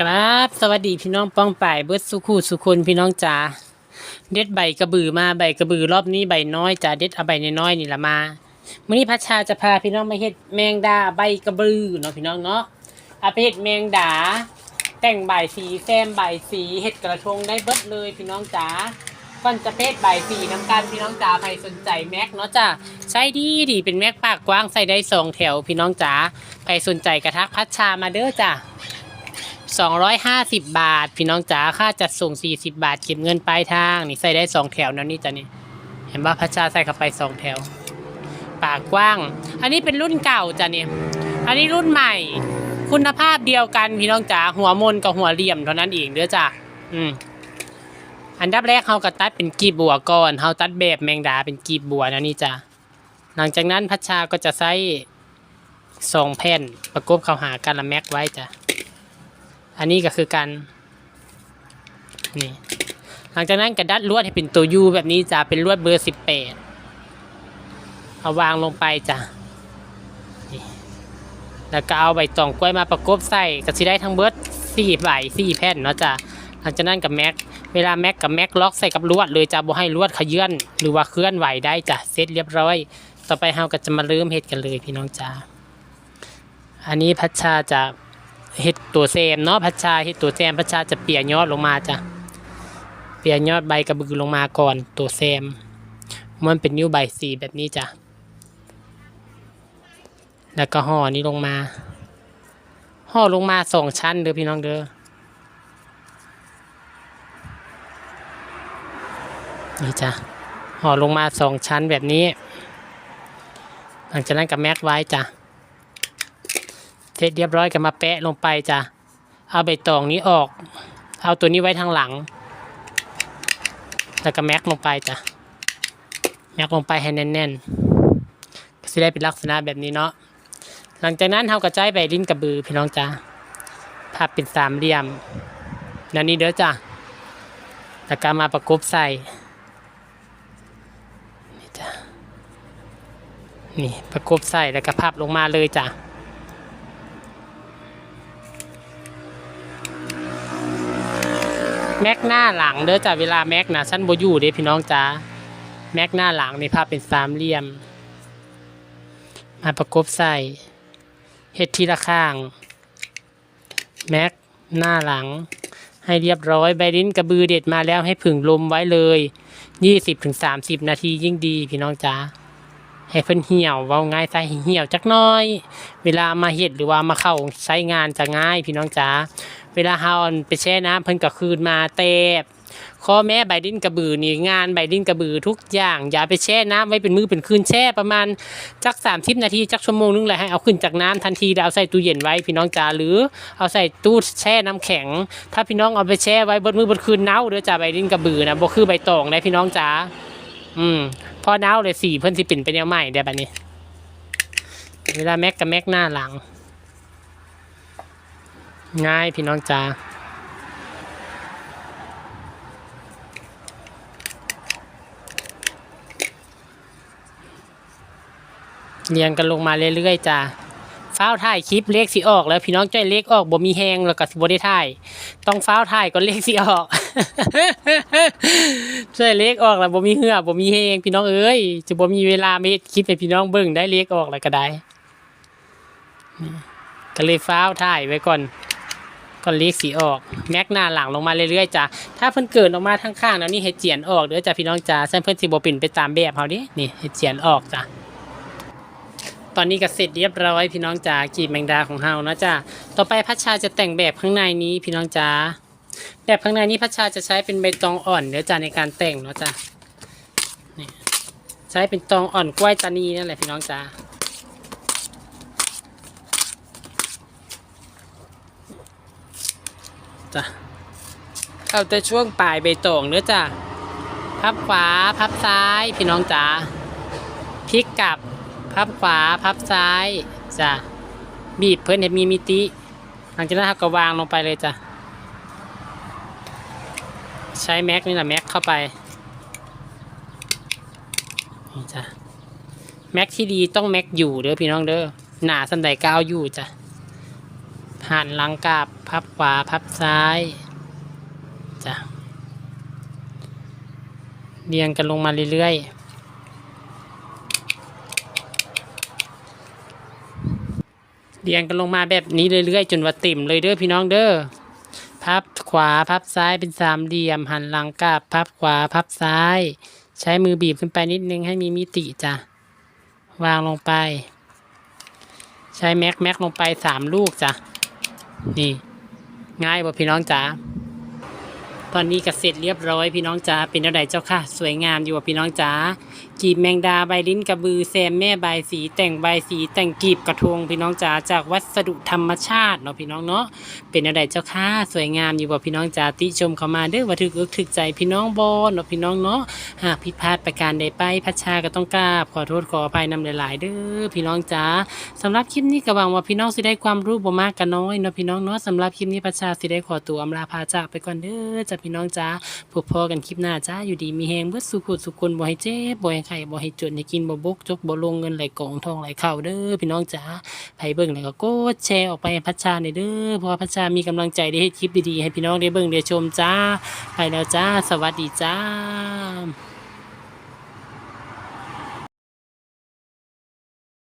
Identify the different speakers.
Speaker 1: ครับ สวัสดีพี่น้องป้องป่ายเบิดสุขูสุคนพี่น้องจ๋าเด็ดใบกระบือมาใบกระบือรอบนี้ใบน้อยจ้าเด็ดเอาใบน้อยนี่ละมามื้อนี้พัชชาจะพาพี่น้องมาเฮ็ดแมงดาใบกระบือเนาะพี่น้องเนาะเอาไปเฮ็ดแมงดา แต่งใบสีแซมใบสีเฮ็ดกระทงได้เบิดเลยพี่น้องจ๋าก่อนจะเพชรใบสีน้ำกันพี่น้องจ๋าใครสนใจแม็กเนาะจ้าใช้ดีดีเป็นแม็กปากกว้างใส่ได้สองแถวพี่น้องจ๋าใครสนใจกระทักพัชชามาเด้อจ้า 250 บาท พี่น้องจ๋าค่าจัดส่ง 40 บาท เก็บเงินปลายทาง นี่ใส่ได้ 2 แถวนะนี่จ้ะนี่ เห็นว่าพระชาใส่เข้าไป 2 แถว ปากกว้าง อันนี้เป็นรุ่นเก่าจ้ะนี่ อันนี้รุ่นใหม่ คุณภาพเดียวกันพี่น้องจ๋าหัวมนกับหัวเหลี่ยมเท่านั้นเองเด้อจ้ะ อืมอันดับแรกเขาก็ตัดเป็นกีบบัวก่อนเขาตัดแบบแมงดาเป็นกีบบัวนะนี่จ้ะ หลังจากนั้นพัชชาก็จะใช้สองแผ่นประกบเข้าหากันละแม็กไว้จ้ะ อันนี้ก็คือการนี่หลังจากนั้นกระดัดลวดให้เป็นตัวยูแบบนี้จะเป็นลวดเบอร์สิบแปดเอาวางลงไปจ้ะแล้วก็เอาใบตองกล้วยมาประกบใส่ก็สิได้ทั้งเบิร์ดสี่ใบสี่แผ่นเนาะจ้ะหลังจากนั้นกับแม็กเวลาแม็กกับแม็กล็อกใส่กับลวดเลยจะบ่ให้ลวดขยื่นหรือว่าเคลื่อนไหวได้จ้ะเสร็จเรียบร้อย ต่อไปเราก็จะมาเริ่มเฮ็ดกันเลยพี่น้องจ้าอันนี้พัชชาจะ เห็ดตัวแซมเนาะพัชชาเห็ดตัวแซมพัชชาจะเปียยอดลงมาจ้ะเปียยอดใบกระบือลงมาก่อนตัวแซม มันเป็นนิ้วใบสีแบบนี้จ้ะแล้วก็ห่อนี้ลงมาห่อลงมาสองชั้นเด้อพี่น้องเด้อนี่จ้ะห่อลงมาสองชั้นแบบนี้ หลังจากนั้นกับแม็กไว้จ้ะ เสร็จเรียบร้อยก็มาแปะลงไปจ้ะเอาใบตองนี้ออก เอาตัวนี้ไว้ทางหลัง แล้วก็แม็กลงไปจ้ะแม็กลงไปให้แน่นๆก็จะได้เป็นลักษณะแบบนี้เนาะหลังจากนั้นเราก็ใช้ใบลิ้นกระบือพี่น้องจ้ะพับเป็นสามเหลี่ยมนั่นนี่เด้อจ้ะแล้วก็มาประกบใส่นี่จ้ะนี่ประกบใส่แล้วก็พับลงมาเลยจ้ะ แม็กหน้าหลังเด้อจ้ะเวลาแม็กนะชั้นโบยู่เด้พี่น้องจ้าแม็กหน้าหลังในภาพเป็นสามเหลี่ยม มาประกบใส่เฮ็ดทีละข้าง แม็กหน้าหลัง ให้เรียบร้อยใบลิ้นกระบือเด็ดมาแล้วให้ผึ่งลมไว้เลยยี่สิบถึงสามสิบนาทียิ่งดีพี่น้องจ้าให้เพิ่นเหี่ยวเว้าง่ายใส่เหี่ยวจักน้อย เวลามาเฮ็ดหรือว่ามาเข้าใช้งานจะง่ายพี่น้องจ้า เวลาเฮาเอาไปแช่น้ำเพิ่นก็คืนมาเตบข้อแม่ใบดินกระบือนี่งานใบดินกระบือทุกอย่าง อย่าไปแช่น้ำไว้เป็นมือเป็นคืนแช่ประมาณจัก30นาทีจักชั่วโมงนึงแหละให้เอาขึ้นจากน้ำทันทีแล้วเอาใส่ตู้เย็นไว้พี่น้องจ๋าหรือเอาใส่ตู้แช่น้ำแข็ง ถ้าพี่น้องเอาไปแช่ไว้บนมือบนคืนเน่าเด้อจ้าใบดินกระบือนะบ่คือใบตองนะพี่น้องจ๋าอืมพอเน่าเลยสีเพิ่นสิเป็นเป็นแนวใหม่เด้อบัดนี้ เวลาแม็กกับแม็กหน้าหลัง ง่ายพี่น้องจ้าเรียงกันลงมาเรื่อยๆจ้าฟ้าวถ่ายคลิปเลขสิออกแล้วพี่น้องจ้อยเลขออกบ่มีแหงแล้วก็สบ่ได้ถ่าย ต้องฟ้าวถ่ายก็เลขสิออกช่วยเลขออกแล้วบ่มีเหือบ่มีแหงพี่น้องเอ้ยจะบ่มีเวลามาเฮ็ดคลิปให้พี่น้องเบิ่งได้เลขออกแล้วก็ได้ก็เลยฟ้าวถ่ายไว้ก่อน ก่อนเลีกสีออกแม็กหน้าหลังลงมาเรื่อยๆจ้ะถ้าเพิ่นเกิดออกมาทั้งข้างแล้วนี่เห็ดเจียนออกเด้อจ้ะพี่น้องจ้าเส้นเพิ่นสิบ่เป็นไปตามแบบเฮาดินี่เห็ดเจียนออกจ้ะตอนนี้ก็เสร็จเรียบร้อยพี่น้องจ้ากีบแมงดาของเฮานะจ้ะต่อไปพัชชาจะแต่งแบบข้างในนี้พี่น้องจ้าแบบข้างในนี้พัชชาจะใช้เป็นใบตองอ่อนเด้อจ้ะในการแต่งเนาะจ้ะใช้เป็นตองอ่อนกล้วยตานีนั่นแหละพี่น้องจ้า จ้ะเอาแต่ช่วงปลายใบตองเนื้อจ้ะพับขวาพับซ้ายพี่น้องจ๋าพลิกกลับ พับขวาพับซ้ายจ้ะบีบเพื่อนเห็นมีมิติ หลังจากนั้นเราก็วางลงไปเลยจ้ะใช้แม็กนี่แหละแม็กเข้าไปนี่จ้ะแม็กที่ดีต้องแม็กอยู่เด้อพี่น้องเด้อหนาสันไดก้าวอยู่จ้ะ หันหลังกลับพับขวาพับซ้ายจ้ะเรียงกันลงมาเรื่อยๆเรียงกันลงมาแบบนี้เรื่อยๆจนว่าติ่มเลยเด้อพี่น้องเด้อพับขวาพับซ้ายเป็นสามเหลี่ยมหันหลังกลับพับขวาพับซ้าย ใช้มือบีบขึ้นไปนิดนึงให้มีมิติจ้ะวางลงไป ใช้แม็กแม็กลงไปสามลูกจ้ะ นี่ ง่ายบ่พี่น้องจ๋าตอนนี้ก็เสร็จเรียบร้อยพี่น้องจ๋าเป็นอะไรเจ้าค่ะ สวยงามอยู่บ่พี่น้องจ๋า กีบแมงดาใบลิ้นกระบือแซมแม่ใบสีแต่งใบสีแต่งกีบกระทงพี่น้องจ๋าจากวัสดุธรรมชาติเนาะพี่น้องเนาะเป็นอะไรเจ้าค่ะสวยงามอยู่บ่พี่น้องจ๋าติชมเข้ามาเด้อว่าถึกอกถึกใจพี่น้องบอเนาะพี่น้องเนาะหากผิดพลาดประการใดไปพัชชาก็ต้องกราบขอโทษขออภัยนำหลาย ๆ เด้อพี่น้องจ๋าสำหรับคลิปนี้ก็หวังว่าพี่น้องสิได้ความรู้บ่มากก็น้อยเนาะพี่น้องเนาะสำหรับคลิปนี้พัชชาสิได้ขอตัวอำลาพาจากไปก่อนเด้อจ้ะพี่น้องจ๋าพบพอกันคลิปหน้าจ้าอยู่ดีมีแฮงเบิดสุขสุขคนบ่ให้เจ็บบ่ให้ไข่บ่ให้จนให้กินบ่บกจกบ่ลงเงินไหลกองทองไหลเข้าเด้อพี่น้องจ๋าไผเบิ่งแล้วก็กดแชร์ออกไปให้พัชชาหน่อยเด้อเพราะพัชชามีกำลังใจได้เฮ็ดคลิปดีๆให้พี่น้องได้เบิ่งได้ชมจ้าไปแล้วจ้า สวัสดีจ้า